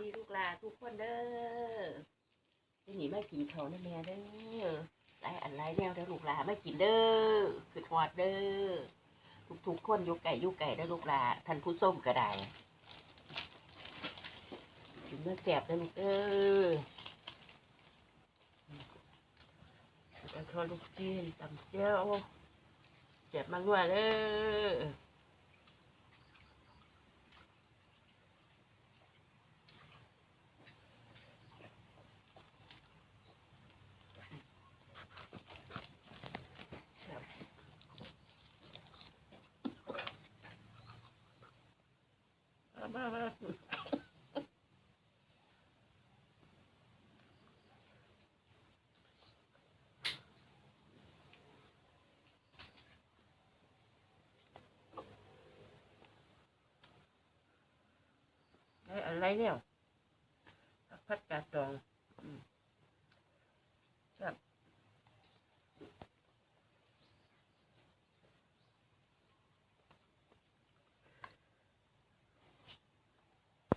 ดีลูกลาทุกคนเด้อที่นี่ไม่กินเขานะแม่เด้อหลายอันหลายแนวเด้อลูกลาไม่กินเด้อคือทอดเด้อทุกๆคนยู่ไก่ยู่ไก่เด้อลูกลาท่านผู้ส้มก็ได้กินเมื่อแสบเด้อลูกเด้อแล้วก็ทอดลูกจีนตำเจียวแสบมากด้วยเด้อ มามาอะไรเนี่ยพัดกาดอง อืม